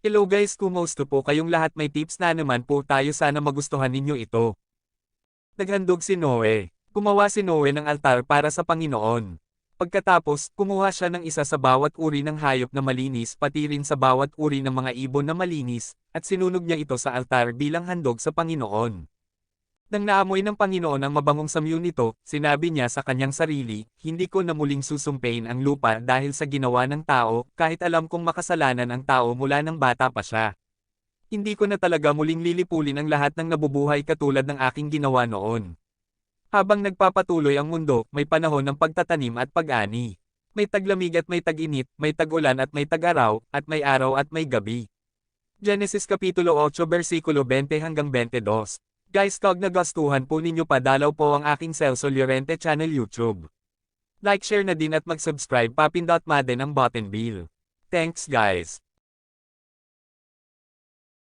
Hello guys kumusta po kayong lahat may tips na naman po tayo sana magustuhan ninyo ito. Naghandog si Noe. Gumawa si Noe ng altar para sa Panginoon. Pagkatapos, kumuha siya ng isa sa bawat uri ng hayop na malinis pati rin sa bawat uri ng mga ibon na malinis, at sinunog niya ito sa altar bilang handog sa Panginoon. Nang naamoy ng Panginoon ang mabangong samyo nito, sinabi niya sa kanyang sarili, hindi ko na muling susumpein ang lupa dahil sa ginawa ng tao, kahit alam kong makasalanan ang tao mula ng bata pa siya. Hindi ko na talaga muling lilipulin ang lahat ng nabubuhay katulad ng aking ginawa noon. Habang nagpapatuloy ang mundo, may panahon ng pagtatanim at pag-ani. May taglamig at may tag-init, may tag-ulan at may tag-araw, at may araw at may gabi. Genesis Kapitulo 8 versikulo 20 hanggang 22. Guys kag nagastuhan po ninyo padalaw po ang aking Celso Llorente channel YouTube. Like share na din at mag-subscribe papindot ma din ang button bill. Thanks guys.